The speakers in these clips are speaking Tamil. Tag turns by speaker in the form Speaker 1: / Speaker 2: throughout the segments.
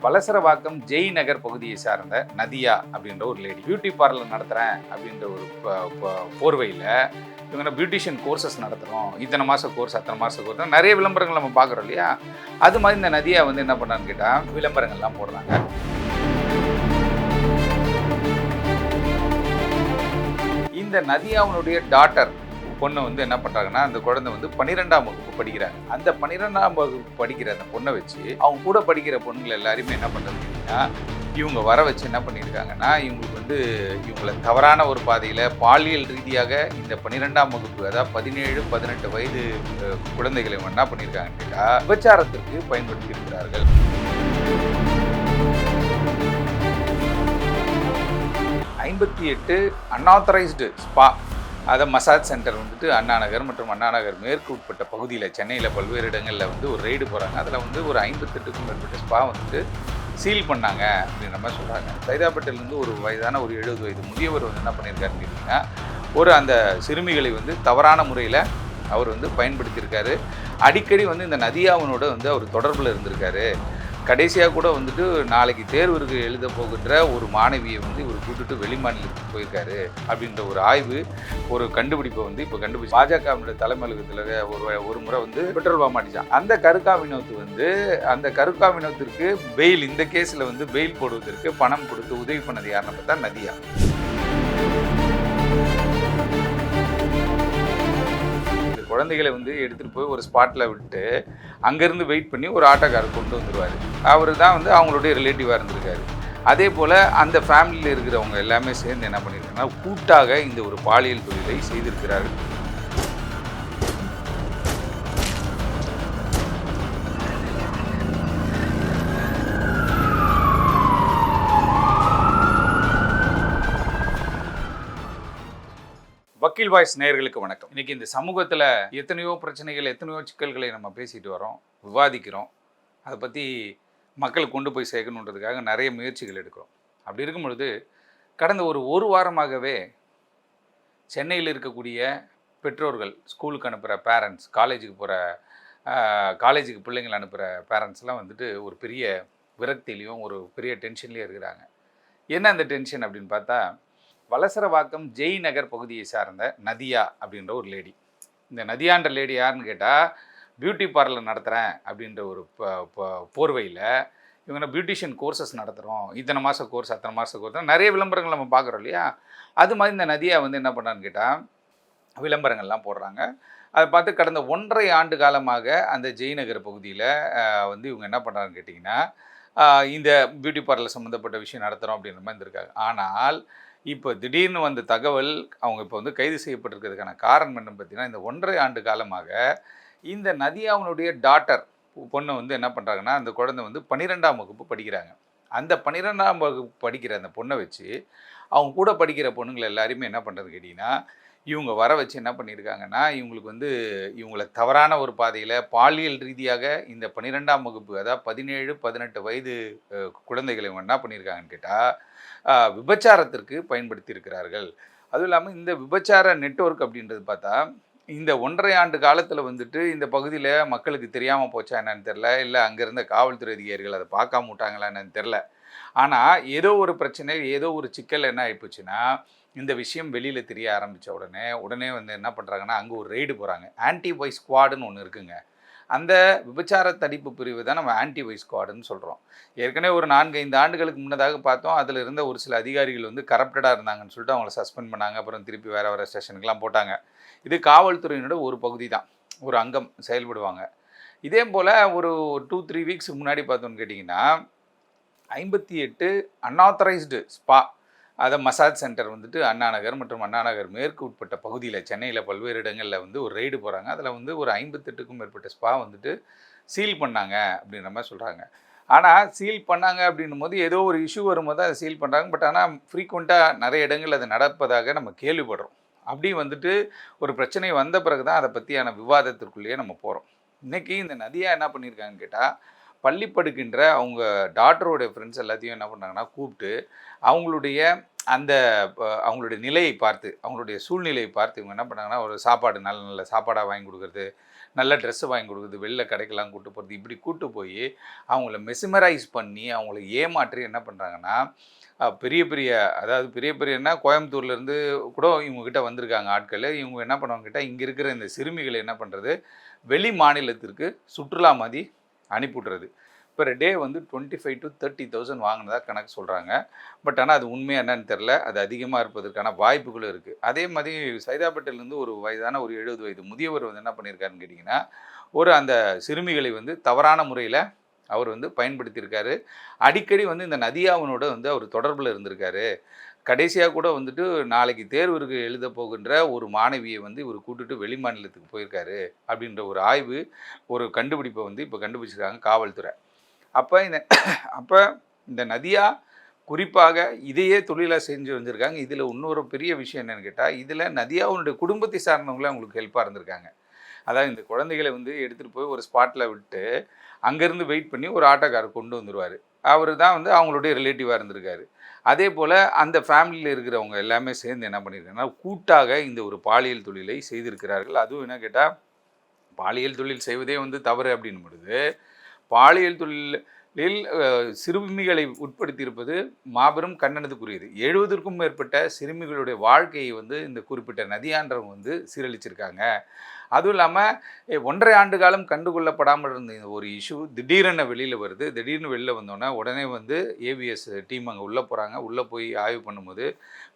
Speaker 1: வலசரவாக்கம் ஜெய் நகர் பகுதியை சார்ந்த நதியா அப்படின்ற ஒரு லேடி பியூட்டி பார்லர் நடத்துகிறேன் அப்படின்ற ஒரு ப- போர்வையில் இவங்க பியூட்டிஷியன் கோர்சஸ் நடத்துகிறோம் இத்தனை மாதம் கோர்ஸ் அத்தனை மாதம் கோர்ஸ் நிறைய விளம்பரங்கள் நம்ம பார்க்குறோம் இல்லையா? அது மாதிரி இந்த நதியா வந்து என்ன பண்ணான்னு கேட்டால் விளம்பரங்கள்லாம் போடுறாங்க. இந்த நதியாவுனுடைய டாட்டர் பொண்ணை வந்து என்ன பண்ணுறாங்கன்னா அந்த குழந்தை வந்து பன்னிரெண்டாம் வகுப்பு படிக்கிறாங்க அந்த பன்னிரெண்டாம் வகுப்பு படிக்கிற அந்த பொண்ணை வச்சு அவங்க கூட படிக்கிற பொண்ணுங்களை எல்லாருமே என்ன பண்ணுறதுன்னா இவங்க வர வச்சு என்ன பண்ணியிருக்காங்கன்னா இவங்களுக்கு வந்து இவங்களை தவறான ஒரு பாதையில் பாலியல் ரீதியாக இந்த பன்னிரெண்டாம் வகுப்பு அதாவது பதினேழு பதினெட்டு வயது குழந்தைகளை என்ன பண்ணியிருக்காங்கன்னு கேட்டால் விபச்சாரத்திற்கு பயன்படுத்தி இருக்கிறார்கள். ஐம்பத்தி எட்டு அன்ஆத்தரைஸ்டு ஸ்பா அதை மசாஜ் சென்டர் வந்துட்டு அண்ணா நகர் மற்றும் அண்ணா நகர் மேற்கு உட்பட்ட பகுதியில் சென்னையில் பல்வேறு இடங்களில் வந்து ஒரு ரெய்டு போகிறாங்க அதில் வந்து ஒரு ஐம்பத்தெட்டுக்கும் மேற்பட்ட ஸ்பா வந்துட்டு சீல் பண்ணாங்க அப்படின்ற மாதிரி சொல்கிறாங்க சைதாப்பேட்டையிலேருந்து ஒரு வயதான ஒரு எழுபது வயது முதியவர் வந்து என்ன பண்ணியிருக்காருன்னு கேட்டிங்கன்னா ஒரு அந்த சிறுமிகளை வந்து தவறான முறையில் அவர் வந்து பயன்படுத்தியிருக்காரு. அடிக்கடி வந்து இந்த நதியாவனோட வந்து அவர் தொடர்பில் இருந்திருக்காரு. கடைசியாக கூட வந்துட்டு நாளைக்கு தேர்விற்கு எழுத போகின்ற ஒரு மாணவியை வந்து இவர் கூட்டுட்டு வெளிமாநிலத்துக்கு போயிருக்காரு அப்படின்ற ஒரு ஆய்வு ஒரு கண்டுபிடிப்பை வந்து இப்போ கண்டுபிடிச்சு பாஜகவினுடைய தலைமையகத்தில் ஒரு ஒரு முறை வந்து பெட்ரோல் பாம் அடிச்சான் அந்த கருக்கா வினோத்து வந்து அந்த கருக்கா வினோத்திற்கு பெயில் இந்த கேஸில் வந்து பெயில் போடுவதற்கு பணம் கொடுத்து உதவி பண்ணது யாருன்னு பார்த்தா நதியா. குழந்தைகளை வந்து எடுத்துகிட்டு போய் ஒரு ஸ்பாட்டில் விட்டு அங்கேருந்து வெயிட் பண்ணி ஒரு ஆட்டோக்காரர் கொண்டு வந்துடுவார் அவர் தான் வந்து அவங்களுடைய ரிலேட்டிவாக இருந்திருக்காரு. அதே போல் அந்த ஃபேமிலியில் இருக்கிறவங்க எல்லாமே சேர்ந்து என்ன பண்ணியிருக்காங்கன்னா கூட்டாக இந்த ஒரு பாலியல் தொழிலை செய்திருக்கிறார்கள். வக்கீல் வாய்ஸ் நேயர்களுக்கு வணக்கம். இன்னைக்கு இந்த சமூகத்தில் எத்தனையோ பிரச்சனைகள் எத்தனையோ சிக்கல்களை நம்ம பேசிட்டு வரோம் விவாதிக்கிறோம். அதை பற்றி மக்களுக்கு கொண்டு போய் சேர்க்கணுன்றதுக்காக நிறைய முயற்சிகள் எடுக்கிறோம். அப்படி இருக்கும் பொழுது கடந்த ஒரு ஒரு வாரமாகவே சென்னையில் இருக்கக்கூடிய பெற்றோர்கள் ஸ்கூலுக்கு அனுப்புகிற பேரண்ட்ஸ் காலேஜுக்கு போகிற காலேஜுக்கு பிள்ளைங்களை அனுப்புகிற பேரண்ட்ஸ்லாம் வந்துட்டு ஒரு பெரிய விரக்தியிலையும் ஒரு பெரிய டென்ஷன்லேயும் இருக்கிறாங்க. என்ன அந்த டென்ஷன் அப்படின்னு பார்த்தா வலசரவாக்கம் ஜெய் நகர் பகுதியை சார்ந்த நதியா அப்படின்ற ஒரு லேடி இந்த நதியான்ற லேடி யாருன்னு கேட்டால் பியூட்டி பார்லர் நடத்துகிறேன் அப்படின்ற ஒரு போர்வையில் இவங்க பியூட்டிஷியன் கோர்சஸ் நடத்துகிறோம் இத்தனை மாதம் கோர்ஸ் அத்தனை மாதம் கோர்ஸ் நிறைய விளம்பரங்கள் நம்ம பார்க்குறோம் இல்லையா? அது மாதிரி இந்த நதியா வந்து என்ன பண்ணான்னு கேட்டால் விளம்பரங்கள்லாம் போடுறாங்க. அதை பார்த்து கடந்த ஒன்றரை ஆண்டு காலமாக அந்த ஜெய்நகர் பகுதியில் வந்து இவங்க என்ன பண்ணுறாங்கன்னு கேட்டிங்கன்னா இந்த பியூட்டி பார்லர் சம்மந்தப்பட்ட விஷயம் நடத்துகிறோம் அப்படின்ற மாதிரி இருந்திருக்காங்க. ஆனால் இப்போ திடீர்னு வந்த தகவல் அவங்க இப்போ வந்து கைது செய்யப்பட்டிருக்கிறதுக்கான காரணம் என்னென்னு பார்த்தீங்கன்னா இந்த ஒன்றரை ஆண்டு காலமாக இந்த நதியாவனுடைய டாட்டர் பொண்ணை வந்து என்ன பண்ணுறாங்கன்னா அந்த குழந்தை வந்து பன்னிரெண்டாம் வகுப்பு படிக்கிறாங்க. அந்த பன்னிரெண்டாம் வகுப்பு படிக்கிற அந்த பொண்ணை வச்சு அவங்க கூட படிக்கிற பொண்ணுங்களை எல்லாருமே என்ன பண்ணுறது கேட்டிங்கன்னா இவங்க வர வச்சு என்ன பண்ணியிருக்காங்கன்னா இவங்களுக்கு வந்து இவங்களை தவறான ஒரு பாதையில் பாலியல் ரீதியாக இந்த பன்னிரெண்டாம் வகுப்பு அதாவது பதினேழு பதினெட்டு வயது குழந்தைகளை இவங்க என்ன பண்ணியிருக்காங்கன்னு கேட்டால் விபச்சாரத்திற்கு பயன்படுத்தியிருக்கிறார்கள். அதுவும் இல்லாமல் இந்த விபச்சார நெட்வொர்க் அப்படின்றது பார்த்தா இந்த ஒன்றரை ஆண்டு காலத்தில் வந்துட்டு இந்த பகுதியில் மக்களுக்கு தெரியாமல் போச்சா என்னன்னு தெரில இல்லை அங்கே இருந்த காவல்துறை அதிகாரிகள் அதை பார்க்காம விட்டாங்களா என்னன்னு தெரில ஆனால் ஏதோ ஒரு பிரச்சனை ஏதோ ஒரு சிக்கல் என்ன ஆகிப்போச்சுன்னா இந்த விஷயம் வெளியில் தெரிய ஆரம்பித்த உடனே உடனே வந்து என்ன பண்ணுறாங்கன்னா அங்கே ஒரு ரெய்டு போகிறாங்க ஆன்டி ஸ்குவாடுன்னு ஒன்று இருக்குங்க. அந்த விபச்சார தடிப்பு பிரிவு தான் நம்ம ஆன்டி ஸ்குவாடுன்னு சொல்கிறோம் ஏற்கனவே ஒரு நான்கு ஐந்து ஆண்டுகளுக்கு முன்னதாக பார்த்தோம். அதில் இருந்த ஒரு சில அதிகாரிகள் வந்து கரப்டடாக இருந்தாங்கன்னு சொல்லிட்டு அவங்கள சஸ்பெண்ட் பண்ணாங்க. அப்புறம் திருப்பி வேறு வேறு ஸ்டேஷனுக்குலாம் போட்டாங்க. இது காவல்துறையினோட ஒரு பகுதி தான். ஒரு அங்கம் செயல்படுவாங்க. இதே போல் ஒரு டூ த்ரீ வீக்ஸ் முன்னாடி பார்த்தோன்னு கேட்டிங்கன்னா ஐம்பத்தி எட்டு அன்ஆத்தரைஸ்டு ஸ்பா அதை மசாஜ் சென்டர் வந்துட்டு அண்ணா நகர் மற்றும் அண்ணா நகர் மேற்கு உட்பட்ட பகுதியில் சென்னையில் பல்வேறு இடங்களில் வந்து ஒரு ரைடு போகிறாங்க அதில் வந்து ஒரு ஐம்பத்தெட்டுக்கும் மேற்பட்ட ஸ்பா வந்துட்டு சீல் பண்ணாங்க அப்படின்ற மாதிரி சொல்கிறாங்க ஆனால் சீல் பண்ணாங்க அப்படின்னும் போது ஏதோ ஒரு இஷ்யூ வரும்போது அதை சீல் பண்ணுறாங்க பட் ஆனால் ஃப்ரீக்குவெண்ட்டாக நிறைய இடங்கள் அது நடப்பதாக நம்ம கேள்விப்படுறோம். அப்படி வந்துட்டு ஒரு பிரச்சனை வந்த பிறகு தான் அதை பற்றியான விவாதத்திற்குள்ளேயே நம்ம போகிறோம் இன்றைக்கி இந்த நதியாக என்ன பண்ணியிருக்காங்கன்னு கேட்டால் பள்ளி படுக்கின்ற அவங்க டாக்டரோடைய ஃப்ரெண்ட்ஸ் எல்லாத்தையும் என்ன பண்ணாங்கன்னா கூப்பிட்டு அவங்களுடைய அந்த அவங்களுடைய நிலையை பார்த்து அவங்களுடைய சூழ்நிலையை பார்த்து இவங்க என்ன பண்ணாங்கன்னா ஒரு சாப்பாடு நல்ல நல்ல சாப்பாடாக வாங்கி கொடுக்குறது நல்ல ட்ரெஸ்ஸு வாங்கி கொடுக்குறது வெளில கடைக்கெல்லாம் கூட்டு போகிறது இப்படி கூட்டு போய் அவங்கள மெசிமரைஸ் பண்ணி அவங்கள ஏமாற்றி என்ன பண்ணுறாங்கன்னா பெரிய பெரிய அதாவது பெரிய பெரியன்னா கோயம்புத்தூர்லேருந்து கூட இவங்கக்கிட்ட வந்திருக்காங்க ஆட்கள். இவங்க என்ன பண்ணுவாங்க கிட்ட இங்கே இருக்கிற இந்த சிறுமிகளை என்ன பண்ணுறது வெளி மாநிலத்திற்கு சுற்றுலா மாதிரி அனுப்பிவிட்றது. பெர் டே வந்து twenty five to thirty thousand வாங்கினதா கணக்கு சொல்கிறாங்க பட் ஆனால் அது உண்மையாக என்னன்னு தெரில அது அதிகமாக இருப்பதற்கான வாய்ப்புகளும் இருக்குது அதே மாதிரி சைதாபேட்டையிலேருந்து ஒரு வயதான ஒரு எழுபது வயது முதியவர் வந்து என்ன பண்ணியிருக்காருன்னு கேட்டிங்கன்னா ஒரு அந்த சிறுமிகளை வந்து தவறான முறையில் அவர் வந்து பயன்படுத்தியிருக்காரு. அடிக்கடி வந்து இந்த நதியாவனோட வந்து அவர் தொடர்பில் இருந்திருக்காரு. கடைசியாக கூட வந்துட்டு நாளைக்கு தேர்விற்கு எழுத போகின்ற ஒரு மாணவியை வந்து இவர் கூட்டுட்டு வெளி மாநிலத்துக்கு போயிருக்காரு அப்படின்ற ஒரு ஆய்வு ஒரு கண்டுபிடிப்பை வந்து இப்போ கண்டுபிடிச்சிருக்காங்க காவல்துறை. அப்போ இந்த அப்போ இந்த நதியா குறிப்பாக இதையே தொழிலாக செஞ்சு வந்திருக்காங்க. இதில் இன்னொரு பெரிய விஷயம் என்னென்னு கேட்டால் இதில் நதியாவுடைய குடும்பத்தை சார்ந்தவங்களே அவங்களுக்கு ஹெல்ப்பாக இருந்திருக்காங்க. அதாவது இந்த குழந்தைகளை வந்து எடுத்துகிட்டு போய் ஒரு ஸ்பாட்டில் விட்டு அங்கேருந்து வெயிட் பண்ணி ஒரு ஆட்டோக்காரர் கொண்டு வந்துடுவார் அவர் தான் வந்து அவங்களுடைய ரிலேட்டிவாக இருந்திருக்காரு. அதே போல் அந்த ஃபேமிலியில் இருக்கிறவங்க எல்லாமே சேர்ந்து என்ன பண்ணியிருக்காங்கன்னா கூட்டாக இந்த ஒரு பாலியல் தொழிலை செய்திருக்கிறார்கள். அதுவும் என்ன கேட்டால் பாலியல் தொழில் செய்வதே வந்து தவறு அப்படின்னும் பொழுது பாலியல் தொழிலில் சிறுமிகளை உட்படுத்தியிருப்பது மாபெரும் கண்டனத்துக்குரியது. எழுபதற்கும் மேற்பட்ட சிறுமிகளுடைய வாழ்க்கையை வந்து இந்த குறிப்பிட்ட நதியான்றவங்க வந்து சீரழிச்சிருக்காங்க. அதுவும் இல்லாமல் ஒன்றரை ஆண்டு காலம் கண்டுகொள்ளப்படாமல் இருந்த இந்த ஒரு இஷ்யூ திடீரென வெளியில் வருது. திடீர்னு வெளியில் வந்தோடனே உடனே வந்து ஏவிஎஸ் டீம் அங்கே உள்ளே போகிறாங்க உள்ளே போய் ஆய்வு பண்ணும்போது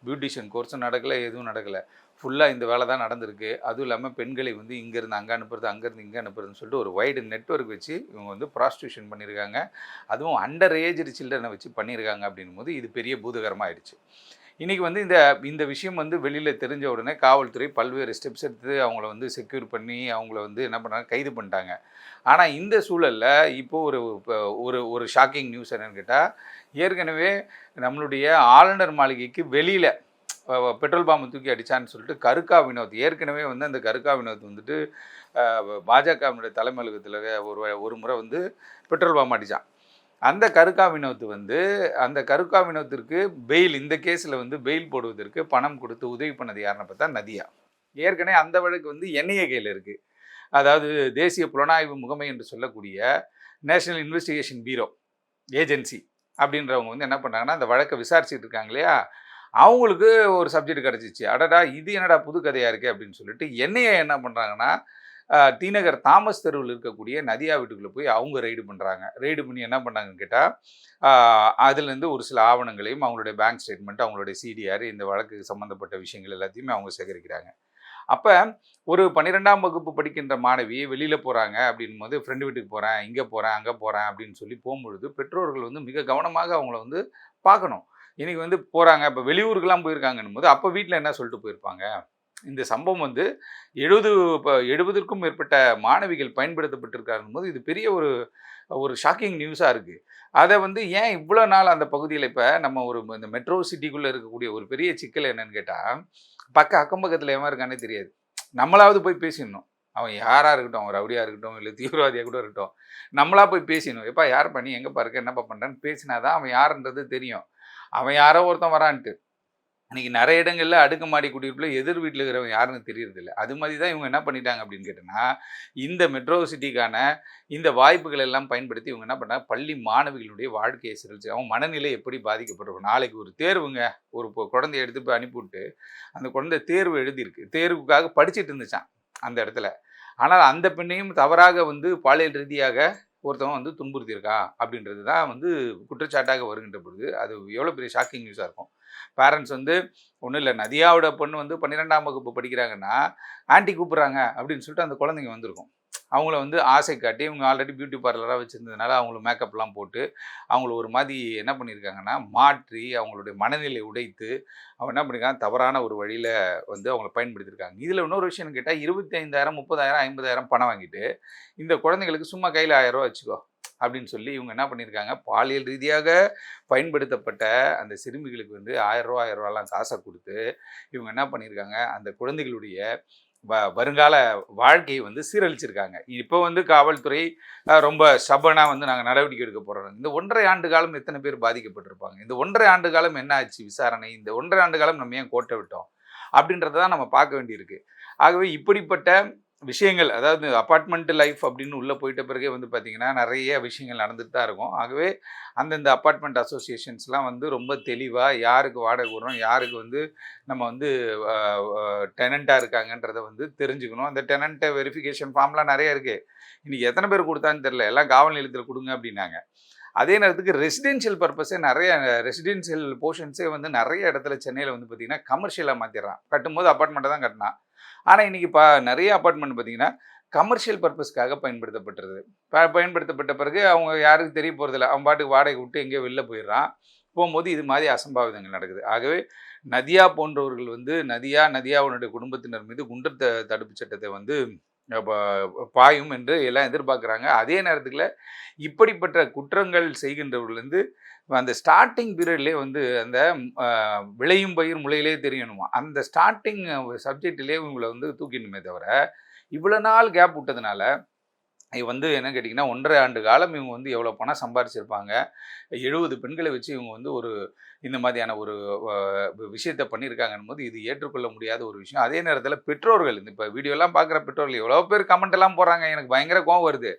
Speaker 1: பியூட்டிஷியன் கோர்ஸும் நடக்கலை எதுவும் நடக்கலை. ஃபுல்லாக இந்த வேலை தான் நடந்திருக்கு. அதுவும் இல்லாமல் பெண்களை வந்து இங்கேருந்து அங்கே அனுப்புறது அங்கேருந்து இங்கே அனுப்புறதுன்னு சொல்லிட்டு ஒரு வைடு நெட்வொர்க் வச்சு இவங்க வந்து ப்ராஸ்டியூஷன் பண்ணியிருக்காங்க அதுவும் அண்டர் ஏஜ்டு சில்ட்ரனை வச்சு பண்ணியிருக்காங்க அப்படின்னும் போது இது பெரிய பூதகரமாக ஆயிடுச்சு இன்றைக்கி வந்து இந்த இந்த விஷயம் வந்து வெளியில் தெரிஞ்ச உடனே காவல்துறை பல்வேறு ஸ்டெப்ஸ் எடுத்து அவங்கள வந்து செக்யூர் பண்ணி அவங்கள வந்து என்ன பண்ணுறாங்க கைது பண்ணிட்டாங்க. ஆனால் இந்த சூழலில் இப்போது ஒரு இப்போ ஒரு ஒரு ஷாக்கிங் நியூஸ் என்னன்னு கேட்டால் ஏற்கனவே நம்மளுடைய ஆளுநர் மாளிகைக்கு வெளியில் பெட்ரோல் பாம்பு தூக்கி அடிச்சான்னு சொல்லிட்டு கருக்கா வினோத் ஏற்கனவே வந்து அந்த கருக்கா வினோத் வந்துட்டு பாஜகவினுடைய தலைமையகத்தில் ஒரு ஒரு முறை வந்து பெட்ரோல் பாம்பு அடித்தான் அந்த கருக்கா வினோத் வந்து அந்த கருக்கா வினோத்திற்கு பெயில் இந்த கேஸில் வந்து பெயில் போடுவதற்கு பணம் கொடுத்து உதவி பண்ணது யாருன்னு பார்த்தா நதியா. ஏற்கனவே அந்த வழக்கு வந்து என்ஐஏ கையில் இருக்குது அதாவது தேசிய புலனாய்வு முகமை என்று சொல்லக்கூடிய நேஷனல் இன்வெஸ்டிகேஷன் பீரோ ஏஜென்சி அப்படின்றவங்க வந்து என்ன பண்ணாங்கன்னா அந்த வழக்கை விசாரிச்சுட்டு இருக்காங்க இல்லையா? அவங்களுக்கு ஒரு சப்ஜெக்ட் கிடச்சிச்சு. அடடா இது என்னடா புது கதையாக இருக்குது அப்படின்னு சொல்லிட்டு என்னைய என்ன பண்ணுறாங்கன்னா டிநகர் தாமஸ் தெருவில் இருக்கக்கூடிய நதியா வீட்டுக்குள்ளே போய் அவங்க ரெய்டு பண்ணுறாங்க ரெய்டு பண்ணி என்ன பண்ணாங்கன்னு கேட்டால் அதுலேருந்து ஒரு சில ஆவணங்களையும் அவங்களுடைய பேங்க் ஸ்டேட்மெண்ட் அவங்களுடைய சிடிஆர் இந்த வழக்குக்கு சம்மந்தப்பட்ட விஷயங்கள் எல்லாத்தையுமே அவங்க சேகரிக்கிறாங்க. அப்போ ஒரு பன்னிரெண்டாம் வகுப்பு படிக்கின்ற மாணவி வெளியில் போகிறாங்க அப்படின் போது ஃப்ரெண்டு வீட்டுக்கு போகிறேன் இங்கே போகிறேன் அங்கே போகிறேன் அப்படின்னு சொல்லி போகும்பொழுது பெற்றோர்கள் வந்து மிக கவனமாக அவங்கள வந்து பார்க்கணும். இன்றைக்கி வந்து போகிறாங்க இப்போ வெளியூருக்கெல்லாம் போயிருக்காங்கன்னும் போது அப்போ வீட்டில் என்ன சொல்லிட்டு போயிருப்பாங்க? இந்த சம்பவம் வந்து எழுபது இப்போ எழுபதுக்கும் மேற்பட்ட மாணவிகள் பயன்படுத்தப்பட்டிருக்காருங்கும் போது இது பெரிய ஒரு ஒரு ஷாக்கிங் நியூஸாக இருக்குது அதை வந்து ஏன் இவ்வளோ நாள் அந்த பகுதியில் இப்போ நம்ம ஒரு இந்த மெட்ரோ சிட்டிக்குள்ளே இருக்கக்கூடிய ஒரு பெரிய சிக்கல் என்னன்னு கேட்டால் பக்க அக்கம் பக்கத்தில் எவன் இருக்கானே தெரியாது. நம்மளாவது போய் பேசிடணும். அவன் யாராக இருக்கட்டும் அவன் ரவுடியாக இருக்கட்டும் இல்லை தீவிரவாதியாக கூட இருக்கட்டும் நம்மளா போய் பேசிடணும். எப்பா யார் பண்ணி எங்கேப்பா இருக்க? என்னப்பா பண்ணுறான்னு பேசினா தான் அவன் யாருன்றது தெரியும். அவன் யாரோ ஒருத்தன் வரான்ட்டு. இன்னைக்கு நிறைய இடங்களில் அடுக்குமாடி குடியிருப்பில் எதிர் வீட்டில் இருக்கிறவங்க யாருன்னு தெரியறதில்ல. அது மாதிரி தான் இவங்க என்ன பண்ணிட்டாங்க அப்படின்னு கேட்டோன்னா இந்த மெட்ரோ சிட்டிக்கான இந்த வாய்ப்புகள் எல்லாம் பயன்படுத்தி இவங்க என்ன பண்ணாங்க பள்ளி மாணவிகளுடைய வாழ்க்கையை சிறச்சு அவங்க மனநிலை எப்படி பாதிக்கப்பட்டிருக்கும் நாளைக்கு ஒரு தேர்வுங்க ஒரு குழந்தைய எடுத்து போய் அனுப்பிவிட்டு அந்த குழந்தை தேர்வு எழுதியிருக்கு. தேர்வுக்காக படிச்சிட்டு இருந்துச்சான் அந்த இடத்துல. ஆனால் அந்த பெண்ணையும் தவறாக வந்து பாலியல் ரீதியாக ஒருத்தவன் வந்து துன்புறுத்தியிருக்கா அப்படின்றது தான் வந்து குற்றச்சாட்டாக வருகின்ற பொழுது அது எவ்வளோ பெரிய ஷாக்கிங் நியூஸாக இருக்கும். பேரண்ட்ஸ் வந்து ஒன்றும் இல்லை நதியாவோட பொண்ணு வந்து பன்னிரெண்டாம் வகுப்பு படிக்கிறாங்கன்னா ஆண்டி கூப்பிட்றாங்க அப்படின்னு சொல்லிட்டு அந்த குழந்தைங்க வந்திருக்கும். அவங்கள வந்து ஆசை காட்டி இவங்க ஆல்ரெடி பியூட்டி பார்லராக வச்சுருந்ததுனால அவங்கள மேக்கப்லாம் போட்டு அவங்கள ஒரு மாதிரி என்ன பண்ணியிருக்காங்கன்னா மாற்றி அவங்களுடைய மனநிலை உடைத்து அவங்க என்ன பண்ணியிருக்காங்க தவறான ஒரு வழியில் வந்து அவங்கள பயன்படுத்தியிருக்காங்க இதில் இன்னொரு விஷயம் கேட்டால் இருபத்தி ஐந்தாயிரம் முப்பதாயிரம் ஐம்பதாயிரம் பணம் வாங்கிட்டு இந்த குழந்தைங்களுக்கு சும்மா கையில் ஆயிரம் ரூபா வச்சுக்கோ. அப்படின்னு சொல்லி இவங்க என்ன பண்ணியிருக்காங்க? பாலியல் ரீதியாக பயன்படுத்தப்பட்ட அந்த சிறுமிகளுக்கு வந்து ஆயிரம் ரூபா ஆயிரம் ரூபாலாம் காசை கொடுத்து இவங்க என்ன பண்ணியிருக்காங்க? அந்த குழந்தைகளுடைய வ வருங்கால வாழ்க்கையை வந்து சீரழிச்சிருக்காங்க. இப்போ வந்து காவல்துறை ரொம்ப சபனாக வந்து நாங்கள் நடவடிக்கை எடுக்க போகிறோம் இந்த ஒன்றரை ஆண்டு காலம் எத்தனை பேர் பாதிக்கப்பட்டிருப்பாங்க? இந்த ஒன்றரை ஆண்டு காலம் என்ன ஆச்சு விசாரணை? இந்த ஒன்றரை ஆண்டு காலம் நம்ம ஏன் கோட்டை விட்டோம்? அப்படின்றத தான் நம்ம பார்க்க வேண்டியிருக்கு. ஆகவே இப்படிப்பட்ட விஷயங்கள் அதாவது அப்பார்ட்மெண்ட் லைஃப் அப்படின்னு உள்ளே போயிட்ட பிறகே வந்து பார்த்திங்கன்னா நிறைய விஷயங்கள் நடந்துட்டு தான் இருக்கும். ஆகவே அந்தந்த அப்பார்ட்மெண்ட் அசோசியேஷன்ஸ்லாம் வந்து ரொம்ப தெளிவாக யாருக்கு வாடகை விடுறோம் யாருக்கு வந்து நம்ம வந்து டெனண்ட்டாக இருக்காங்கன்றதை வந்து தெரிஞ்சுக்கணும். அந்த டெனண்ட்டை வெரிஃபிகேஷன் ஃபார்ம்லாம் நிறைய இருக்குது இன்றைக்கி எத்தனை பேர் கொடுத்தான்னு தெரில எல்லாம் காவல் நிலையத்தில் கொடுங்க அப்படின்னாங்க. அதே நேரத்துக்கு ரெசிடென்ஷியல் பர்பஸே நிறைய ரெசிடென்ஷியல் போர்ஷன்ஸே வந்து நிறைய இடத்துல சென்னையில் வந்து பார்த்திங்கன்னா கமர்ஷியலாக மாற்றிடுறான் கட்டும்போது அப்பார்ட்மெண்ட்டை தான் கட்டினான். ஆனால் இன்றைக்கி பா நிறைய அப்பார்ட்மெண்ட் பார்த்தீங்கன்னா கமர்ஷியல் பர்பஸ்க்காக பயன்படுத்தப்பட்டுருது. ப பயன்படுத்தப்பட்ட பிறகு அவங்க யாருக்கும் தெரிய போகிறதில்ல அவன் பாட்டுக்கு வாடகை விட்டு எங்கேயோ வெளில போயிடுறான். போகும்போது இது மாதிரி அசம்பாவிதங்கள் நடக்குது. ஆகவே நதியா போன்றவர்கள் வந்து நதியா நதியாவுடைய குடும்பத்தினர் மீது குண்டர் த தடுப்பு சட்டத்தை வந்து பாயும் என்று எல்லாம் எதிர்பார்க்குறாங்க. அதே நேரத்தில் இப்படிப்பட்ட குற்றங்கள் செய்கின்றவர்கள்ந்து அந்த ஸ்டார்டிங் பீரியட்லேயே வந்து அந்த விளையும் பயிர் முளையிலே தெரியணுமா? அந்த ஸ்டார்டிங் சப்ஜெக்டிலே இவங்களை வந்து தூக்கிடணுமே தவிர இவ்வளோ நாள் கேப் விட்டதுனால இது வந்து என்ன கேட்டிங்கன்னா ஒன்றரை ஆண்டு காலம் இவங்க வந்து எவ்வளோ பணம் சம்பாரிச்சிருப்பாங்க. எழுபது பெண்களை வச்சு இவங்க வந்து ஒரு இந்த மாதிரியான ஒரு விஷயத்த பண்ணியிருக்காங்கன்னு போது இது ஏற்றுக்கொள்ள முடியாத ஒரு விஷயம். அதே நேரத்தில் பெற்றோர்கள் இந்த இப்போ வீடியோலாம் பார்க்குற பெற்றோர்கள் எவ்வளோ பேர் கமெண்ட் எல்லாம் போடுறாங்க. எனக்கு பயங்கர கோவம் வருது.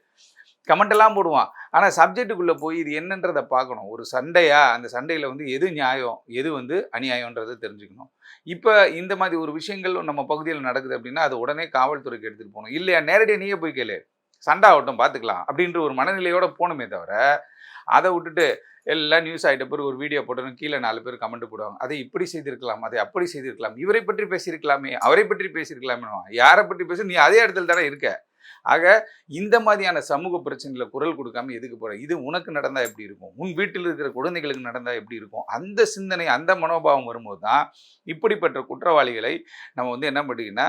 Speaker 1: கமெண்ட் எல்லாம் போடுவான். ஆனால் சப்ஜெக்ட்டுக்குள்ளே போய் இது என்னன்றதை பார்க்கணும். ஒரு சண்டையா அந்த சண்டையில் வந்து எது நியாயம் எது வந்து அநியாயன்றதை தெரிஞ்சுக்கணும். இப்போ இந்த மாதிரி ஒரு விஷயங்கள் நம்ம பகுதியில் நடக்குது அப்படின்னா அது உடனே காவல்துறைக்கு எடுத்துகிட்டு போகணும். இல்லையா? நேரடியாக நீயே போய் கேளு. சண்டை ஆகட்டும் பார்த்துக்கலாம் அப்படின்ற ஒரு மனநிலையோடு போகணுமே தவிர அதை விட்டுட்டு எல்லாம் நியூஸ் ஆகிட்ட பிறகு ஒரு வீடியோ போட்டணும் கீழே நாலு பேர் கமெண்ட் போடுவாங்க அதை இப்படி செய்திருக்கலாம் அதை அப்படி செய்திருக்கலாம் இவரை பற்றி பேசியிருக்கலாமே அவரை பற்றி பேசியிருக்கலாமே யாரை பற்றி பேச நீ அதே இடத்துல தானே இருக்க. ஆக இந்த மாதிரியான சமூக பிரச்சனையில் குரல் கொடுக்காம எதுக்கு போகிற இது உனக்கு நடந்தால் எப்படி இருக்கும்? உன் வீட்டில் இருக்கிற குழந்தைகளுக்கு நடந்தால் எப்படி இருக்கும்? அந்த சிந்தனை அந்த மனோபாவம் வரும்போது தான் இப்படிப்பட்ட குற்றவாளிகளை நம்ம வந்து என்ன பண்ணிங்கன்னா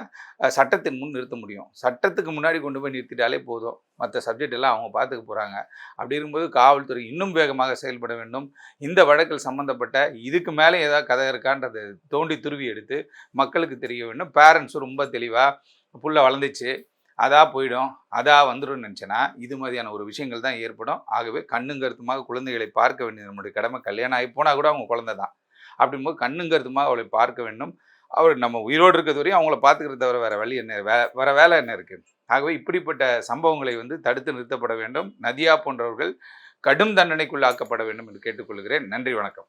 Speaker 1: சட்டத்தின் முன் நிறுத்த முடியும். சட்டத்துக்கு முன்னாடி கொண்டு போய் நிறுத்திட்டாலே போதும். மற்ற சப்ஜெக்ட் எல்லாம் அவங்க பார்த்துக்க போகிறாங்க அப்படி இருக்கும்போது காவல்துறை இன்னும் வேகமாக செயல்பட வேண்டும். இந்த வழக்கில் சம்மந்தப்பட்ட இதுக்கு மேலே ஏதாவது கதை இருக்கான்றதை தோண்டி துருவி எடுத்து மக்களுக்கு தெரிய வேண்டும். பேரண்ட்ஸும் ரொம்ப தெளிவாக புள்ள வளர்ந்துச்சு. அதாக போயிடும் அதா வந்துடும் நினச்சேன்னா இது மாதிரியான ஒரு விஷயங்கள் தான் ஏற்படும். ஆகவே கண்ணுங்கருத்துமாக குழந்தைகளை பார்க்க வேண்டியது நம்முடைய கடமை கல்யாணம் ஆகி போனால் கூட அவங்க குழந்தை தான். அப்படிங்கும்போது கண்ணுங்கருத்துமாக அவளை பார்க்க வேண்டும். அவர் நம்ம உயிரோடு இருக்கிறது வரையும் அவங்கள பார்த்துக்கிறத தவிர வேறு வழி என்ன வே வேறு வேலை என்ன இருக்குது ஆகவே இப்படிப்பட்ட சம்பவங்களை வந்து தடுத்து நிறுத்தப்பட வேண்டும். நதியா போன்றவர்கள் கடும் தண்டனைக்குள்ளாக்கப்பட வேண்டும் என்று கேட்டுக்கொள்கிறேன். நன்றி வணக்கம்.